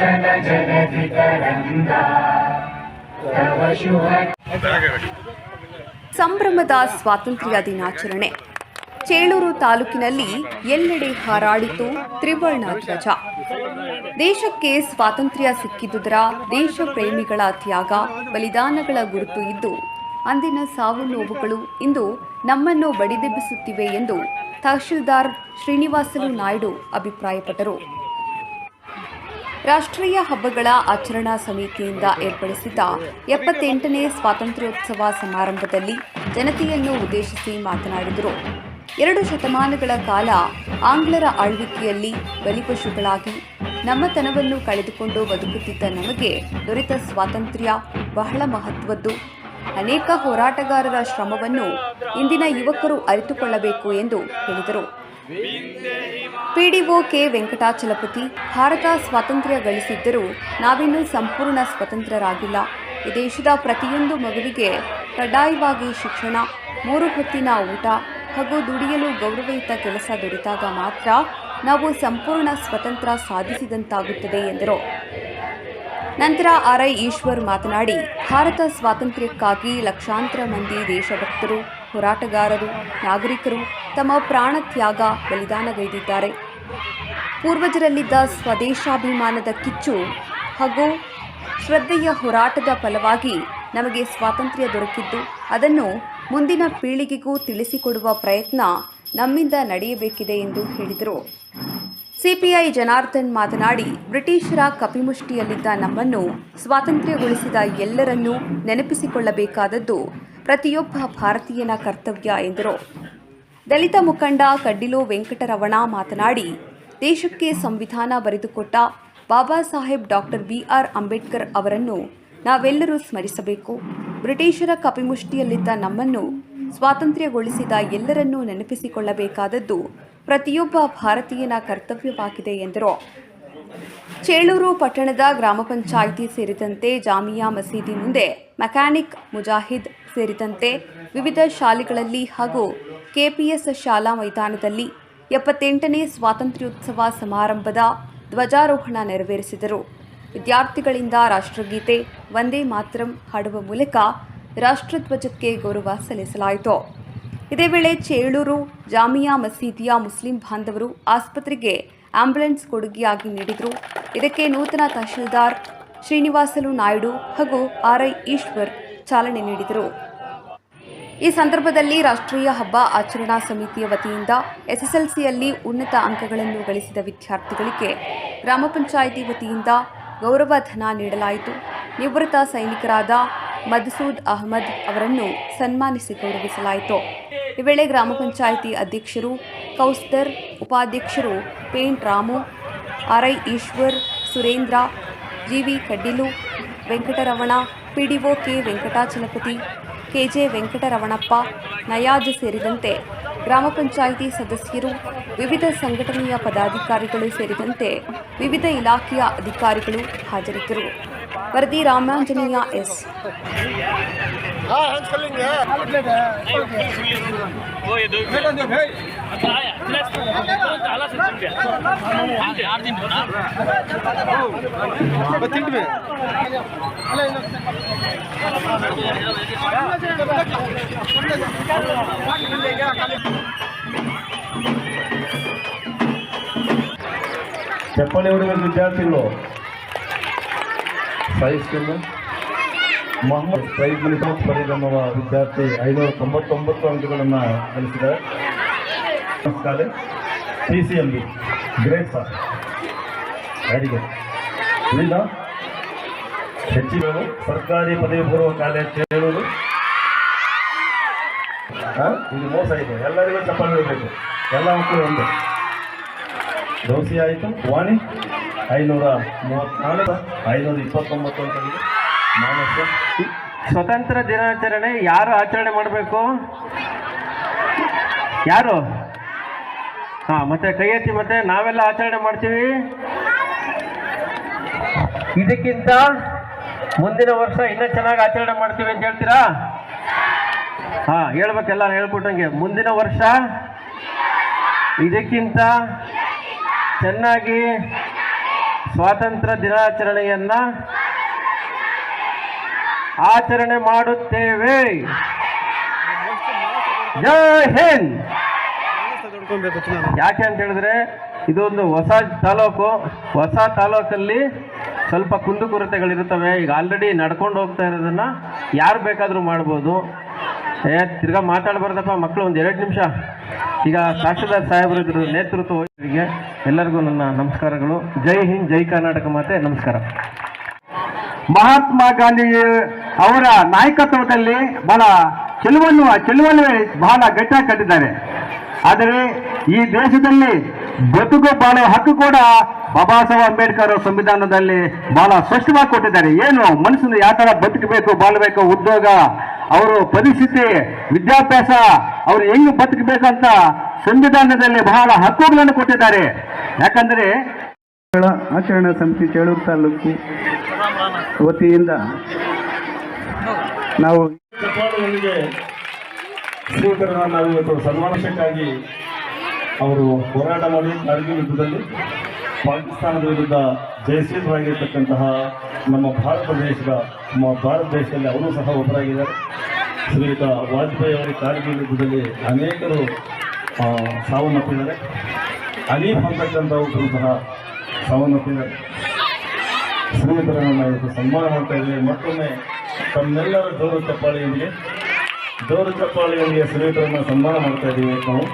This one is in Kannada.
चञ्चल जगति तरङ्गा तव शुभ ಸಂಭ್ರಮದ ಸ್ವಾತಂತ್ರ್ಯ ದಿನಾಚರಣೆ ಚೇಳೂರು ತಾಲೂಕಿನಲ್ಲಿ ಎಲ್ಲೆಡೆ ಹಾರಾಡಿತು ತ್ರಿವರ್ಣ ಧ್ವಜ ದೇಶಕ್ಕೆ ಸ್ವಾತಂತ್ರ್ಯ ಸಿಕ್ಕಿದುದರ ದೇಶ ಪ್ರೇಮಿಗಳ ತ್ಯಾಗ ಬಲಿದಾನಗಳ ಗುರುತು ಇದ್ದು ಅಂದಿನ ಸಾವು ನೋವುಗಳು ಇಂದು ನಮ್ಮನ್ನು ಬಡಿದೆಬ್ಬಿಸುತ್ತಿವೆ ಎಂದು ತಹಶೀಲ್ದಾರ್ ಶ್ರೀನಿವಾಸಲು ನಾಯ್ಡು ಅಭಿಪ್ರಾಯಪಟ್ಟರು ರಾಷ್ಟ್ರೀಯ ಹಬ್ಬಗಳ ಆಚರಣಾ ಸಮಿತಿಯಿಂದ ಏರ್ಪಡಿಸಿದ್ದ ಎಪ್ಪತ್ತೆಂಟನೇ ಸ್ವಾತಂತ್ರ್ಯೋತ್ಸವ ಸಮಾರಂಭದಲ್ಲಿ ಜನತೆಯನ್ನು ಉದ್ದೇಶಿಸಿ ಮಾತನಾಡಿದರು. ಎರಡು ಶತಮಾನಗಳ ಕಾಲ ಆಂಗ್ಲರ ಆಳ್ವಿಕೆಯಲ್ಲಿ ಬಲಿಪಶುಗಳಾಗಿ ನಮ್ಮತನವನ್ನು ಕಳೆದುಕೊಂಡು ಬದುಕುತ್ತಿದ್ದ ನಮಗೆ ದೊರೆತ ಸ್ವಾತಂತ್ರ್ಯ ಬಹಳ ಮಹತ್ವದ್ದು. ಅನೇಕ ಹೋರಾಟಗಾರರ ಶ್ರಮವನ್ನು ಇಂದಿನ ಯುವಕರು ಅರಿತುಕೊಳ್ಳಬೇಕು ಎಂದು ಹೇಳಿದರು. ಪಿಡಿಒ ಕೆ ವೆಂಕಟಾಚಲಪತಿ, ಭಾರತ ಸ್ವಾತಂತ್ರ್ಯ ಗಳಿಸಿದ್ದರೂ ನಾವಿನ್ನೂ ಸಂಪೂರ್ಣ ಸ್ವತಂತ್ರರಾಗಿಲ್ಲ. ಈ ದೇಶದ ಪ್ರತಿಯೊಂದು ಮಗುವಿಗೆ ಕಡ್ಡಾಯವಾಗಿ ಶಿಕ್ಷಣ, ಮೂರು ಹೊತ್ತಿನ ಊಟ ಹಾಗೂ ದುಡಿಯಲು ಗೌರವಯುತ ಕೆಲಸ ದೊರೆತಾಗ ಮಾತ್ರ ನಾವು ಸಂಪೂರ್ಣ ಸ್ವತಂತ್ರ ಸಾಧಿಸಿದಂತಾಗುತ್ತದೆ ಎಂದರು. ನಂತರ ಆರ್ಐ ಈಶ್ವರ್ ಮಾತನಾಡಿ, ಭಾರತ ಸ್ವಾತಂತ್ರ್ಯಕ್ಕಾಗಿ ಲಕ್ಷಾಂತರ ಮಂದಿ ದೇಶಭಕ್ತರು ಹೋರಾಟಗಾರರು, ನಾಗರಿಕರು ತಮ್ಮ ಪ್ರಾಣ ತ್ಯಾಗ ಬಲಿದಾನಗೈದಿದ್ದಾರೆ. ಪೂರ್ವಜರಲ್ಲಿದ್ದ ಸ್ವದೇಶಾಭಿಮಾನದ ಕಿಚ್ಚು ಹಾಗೂ ಶ್ರದ್ಧೆಯ ಹೋರಾಟದ ಫಲವಾಗಿ ನಮಗೆ ಸ್ವಾತಂತ್ರ್ಯ ದೊರಕಿದ್ದು, ಅದನ್ನು ಮುಂದಿನ ಪೀಳಿಗೆಗೂ ತಿಳಿಸಿಕೊಡುವ ಪ್ರಯತ್ನ ನಮ್ಮಿಂದ ನಡೆಯಬೇಕಿದೆ ಎಂದು ಹೇಳಿದರು. ಸಿಪಿಐ ಜನಾರ್ದನ್ ಮಾತನಾಡಿ, ಬ್ರಿಟಿಷರ ಕಪಿಮುಷ್ಟಿಯಲ್ಲಿದ್ದ ನಮ್ಮನ್ನು ಸ್ವಾತಂತ್ರ್ಯಗೊಳಿಸಿದ ಎಲ್ಲರನ್ನೂ ನೆನಪಿಸಿಕೊಳ್ಳಬೇಕಾದದ್ದು ಪ್ರತಿಯೊಬ್ಬ ಭಾರತೀಯನ ಕರ್ತವ್ಯ ಎಂದರು. ದಲಿತ ಮುಖಂಡ ಕಡ್ಡಿಲು ವೆಂಕಟರವಣ ಮಾತನಾಡಿ, ದೇಶಕ್ಕೆ ಸಂವಿಧಾನ ಬರೆದುಕೊಟ್ಟ ಬಾಬಾ ಸಾಹೇಬ್ ಡಾಕ್ಟರ್ ಬಿಆರ್ ಅಂಬೇಡ್ಕರ್ ಅವರನ್ನು ನಾವೆಲ್ಲರೂ ಸ್ಮರಿಸಬೇಕು. ಬ್ರಿಟಿಷರ ಕಪಿಮುಷ್ಟಿಯಲ್ಲಿದ್ದ ನಮ್ಮನ್ನು ಸ್ವಾತಂತ್ರ್ಯಗೊಳಿಸಿದ ಎಲ್ಲರನ್ನೂ ನೆನಪಿಸಿಕೊಳ್ಳಬೇಕಾದದ್ದು ಪ್ರತಿಯೊಬ್ಬ ಭಾರತೀಯನ ಕರ್ತವ್ಯವಾಗಿದೆ ಎಂದರು. ಚೇಳೂರು ಪಟ್ಟಣದ ಗ್ರಾಮ ಪಂಚಾಯಿತಿ ಸೇರಿದಂತೆ ಜಾಮಿಯಾ ಮಸೀದಿ ಮುಂದೆ ಮೆಕ್ಯಾನಿಕ್ ಮುಜಾಹಿದ್ ಸೇರಿದಂತೆ ವಿವಿಧ ಶಾಲೆಗಳಲ್ಲಿ ಹಾಗೂ ಕೆಪಿಎಸ್ ಶಾಲಾ ಮೈದಾನದಲ್ಲಿ ಎಪ್ಪತ್ತೆಂಟನೇ ಸ್ವಾತಂತ್ರ್ಯೋತ್ಸವ ಸಮಾರಂಭದ ಧ್ವಜಾರೋಹಣ ನೆರವೇರಿಸಿದರು. ವಿದ್ಯಾರ್ಥಿಗಳಿಂದ ರಾಷ್ಟ್ರಗೀತೆ ವಂದೇ ಮಾತರಂ ಹಾಡುವ ಮೂಲಕ ರಾಷ್ಟ್ರಧ್ವಜಕ್ಕೆ ಗೌರವ ಸಲ್ಲಿಸಲಾಯಿತು. ಇದೇ ವೇಳೆ ಚೇಳೂರು ಜಾಮಿಯಾ ಮಸೀದಿಯ ಮುಸ್ಲಿಂ ಬಾಂಧವರು ಆಸ್ಪತ್ರೆಗೆ ಆಂಬ್ಯುಲೆನ್ಸ್ ಕೊಡುಗೆಯಾಗಿ ನೀಡಿದರು. ಇದಕ್ಕೆ ನೂತನ ತಹಶೀಲ್ದಾರ್ ಶ್ರೀನಿವಾಸಲು ನಾಯ್ಡು ಹಾಗೂ ಆರ್ಐ ಈಶ್ವರ್ ಚಾಲನೆ ನೀಡಿದರು. ಈ ಸಂದರ್ಭದಲ್ಲಿ ರಾಷ್ಟ್ರೀಯ ಹಬ್ಬ ಆಚರಣಾ ಸಮಿತಿಯ ವತಿಯಿಂದ ಎಸ್ಎಸ್ಎಲ್ಸಿಯಲ್ಲಿ ಉನ್ನತ ಅಂಕಗಳನ್ನು ಗಳಿಸಿದ ವಿದ್ಯಾರ್ಥಿಗಳಿಗೆ ಗ್ರಾಮ ಪಂಚಾಯಿತಿ ವತಿಯಿಂದ ಗೌರವ ಧನ ನೀಡಲಾಯಿತು. ನಿವೃತ್ತ ಸೈನಿಕರಾದ ಮಧುಸೂದ್ ಅಹಮದ್ ಅವರನ್ನು ಸನ್ಮಾನಿಸಿ ಗೌರವಿಸಲಾಯಿತು. ಈ ವೇಳೆ ಗ್ರಾಮ ಪಂಚಾಯಿತಿ ಅಧ್ಯಕ್ಷರು, ಕೌಸ್ತರ್ ಉಪಾಧ್ಯಕ್ಷರು paint Ramu, RI Eshwar, Surendra, GV ಕಡ್ಡಿಲು, Venkataramana PDO K. Venkatachalapathi, KJ Venkataravanappa Niyaz ಸೇರಿದಂತೆ ಗ್ರಾಮ ಪಂಚಾಯಿತಿ ಸದಸ್ಯರು, ವಿವಿಧ ಸಂಘಟನೆಯ ಪದಾಧಿಕಾರಿಗಳು ಸೇರಿದಂತೆ ವಿವಿಧ ಇಲಾಖೆಯ ಅಧಿಕಾರಿಗಳು ಹಾಜರಿದ್ದರು. प्रति रामांजनीय एस। चपले विद्यार्थी ಸಹಿಸ್ಕೊಂಡು ಮೊಹಮ್ಮದ್ ಸೈದ್ ಪರಿಗಮವ ಅನ್ನುವ ವಿದ್ಯಾರ್ಥಿ ಐನೂರ ತೊಂಬತ್ತೊಂಬತ್ತು ಅಂಕಗಳನ್ನು ಗಳಿಸಿದ್ದಾರೆ. College P C M B great sir. ಅಡಿಗೆ ಇಲ್ಲ ಹೆಚ್ಚಿನವರು ಸರ್ಕಾರಿ ಪದವಿ ಪೂರ್ವ ಕಾಲೇಜ್ ಕೇಳೋದು ಇದು ಮೋಸ ಇದೆ. ಎಲ್ಲರಿಗೂ ಚಪ್ಪಲಿ ಇರಬೇಕು ಎಲ್ಲ ಮಕ್ಕಳು ಒಂದು. ದೋಸೆ ಆಯಿತು. ವಾಣಿ. ಐನೂರ ಮೂವತ್ತ್ನಾಲ್ಕು ಐನೂರ ಇಪ್ಪತ್ತೊಂಬತ್ತು ಅಂತ ಮಾನಸ ಸ್ವತಂತ್ರ ದಿನಾಚರಣೆ ಯಾರು ಆಚರಣೆ ಮಾಡಬೇಕು? ಯಾರು? ಹಾ, ಮತ್ತೆ ಕೈ ಎತ್ತಿ ಮತ್ತೆ ನಾವೆಲ್ಲ ಆಚರಣೆ ಮಾಡ್ತೀವಿ? ಇದಕ್ಕಿಂತ ಮುಂದಿನ ವರ್ಷ ಇನ್ನೂ ಚೆನ್ನಾಗಿ ಆಚರಣೆ ಮಾಡ್ತೀವಿ ಅಂತ ಹೇಳ್ತೀರಾ? ಹಾ, ಹೇಳ್ಬೇಕೆಲ್ಲ ಹೇಳ್ಕೊಟ್ಟಂಗೆ ಮುಂದಿನ ವರ್ಷ ಇದಕ್ಕಿಂತ ಚೆನ್ನಾಗಿ ಸ್ವಾತಂತ್ರ್ಯ ದಿನಾಚರಣೆಯನ್ನ ಆಚರಣೆ ಮಾಡುತ್ತೇವೆ. ಜೈ ಹಿಂದ್. ಯಾಕೆ ಅಂತ ಹೇಳಿದ್ರೆ ಇದೊಂದು ಹೊಸ ತಾಲೂಕು, ಹೊಸ ತಾಲೂಕಲ್ಲಿ ಸ್ವಲ್ಪ ಕುಂದುಕೊರತೆಗಳಿರುತ್ತವೆ. ಈಗ ಆಲ್ರೆಡಿ ನಡ್ಕೊಂಡು ಹೋಗ್ತಾ ಇರೋದನ್ನ ಯಾರು ಬೇಕಾದರೂ ಮಾಡ್ಬೋದು. ಏ, ತಿರ್ಗಾ ಮಾತಾಡಬಾರ್ದಪ್ಪ ಮಕ್ಕಳು ಒಂದು ಎರಡು ನಿಮಿಷ. ಈಗ ಶಾಸಕ ಸಾಹೇಬರ ಇದ್ರ ನೇತೃತ್ವ ವಹಿಸಿದ್ದಕ್ಕೆ ಎಲ್ಲರಿಗೂ ನನ್ನ ನಮಸ್ಕಾರಗಳು. ಜೈ ಹಿಂದ್, ಜೈ ಕರ್ನಾಟಕ ಮಾತೆ, ನಮಸ್ಕಾರ. ಮಹಾತ್ಮ ಗಾಂಧಿ ಅವರ ನಾಯಕತ್ವದಲ್ಲಿ ಬಹಳ ಚೆಲುವನ್ನು ಚೆಲುವನ್ನು ಬಹಳ ಗಟ್ಟಿಯಾಗಿ ಕಟ್ಟಿದ್ದಾರೆ. ಆದರೆ ಈ ದೇಶದಲ್ಲಿ ಬದುಕು ಬಾಳುವ ಹಕ್ಕು ಕೂಡ ಬಾಬಾ ಸಾಹೇಬ್ ಅಂಬೇಡ್ಕರ್ ಸಂವಿಧಾನದಲ್ಲಿ ಬಹಳ ಸ್ಪಷ್ಟವಾಗಿ ಕೊಟ್ಟಿದ್ದಾರೆ. ಏನು ಮನುಷ್ಯನ ಯಾವ ತರ ಬದುಕಬೇಕು ಬಾಳಬೇಕು ಉದ್ಯೋಗ ಅವರು ಪರಿಸ್ಥಿತಿ ವಿದ್ಯಾಭ್ಯಾಸ ಅವರು ಹೆಂಗ್ ಬದುಕಬೇಕಂತ ಸಂವಿಧಾನದಲ್ಲಿ ಬಹಳ ಹಕ್ಕುಗಳನ್ನು ಕೊಟ್ಟಿದ್ದಾರೆ. ಯಾಕಂದ್ರೆ ಆಚರಣಾ ಸಮಿತಿ ಚೇಳೂರು ತಾಲೂಕು ವತಿಯಿಂದ ನಾವು ಇವತ್ತು ಸನ್ಮಾನಕ್ಕಾಗಿ ಅವರು ಹೋರಾಟ ಮಾಡಿ ಕಾರ್ಗಿಲ್ ಯುದ್ಧದಲ್ಲಿ ಪಾಕಿಸ್ತಾನದ ವಿರುದ್ಧ ಜಯಶೀಲರಾಗಿರ್ತಕ್ಕಂತಹ ನಮ್ಮ ಭಾರತ ದೇಶದ, ನಮ್ಮ ಭಾರತ ದೇಶದಲ್ಲಿ ಅವರು ಸಹ ಒಬ್ಬರಾಗಿದ್ದಾರೆ. ಶ್ರೀಯುತ ವಾಜಪೇಯಿ ಅವರ ಕಾರ್ಗಿಲ್ ಯುದ್ಧದಲ್ಲಿ ಅನೇಕರು ಸಾವನ್ನಪ್ಪಿದ್ದಾರೆ. ಅಲೀಫ್ ಅಂತಕ್ಕಂಥವರು ಸಹ ಸಾವನ್ನಪ್ಪಿದ್ದಾರೆ. ಶ್ರೀಯುತರನ್ನು ನಾವು ಸನ್ಮಾನ ಮಾಡ್ತಾ ಇದ್ದೇವೆ ಮತ್ತೊಮ್ಮೆ ತಮ್ಮೆಲ್ಲರ ಗೌರವ ಚಪ್ಪಾಳಿಯೊಂದಿಗೆ ಗೌರವ ಚಪ್ಪಾಳಿಯೊಂದಿಗೆ ಶ್ರೀಯುತರನ್ನು ಸನ್ಮಾನ ಮಾಡ್ತಾ ಇದ್ದೀವಿ ನಾವು.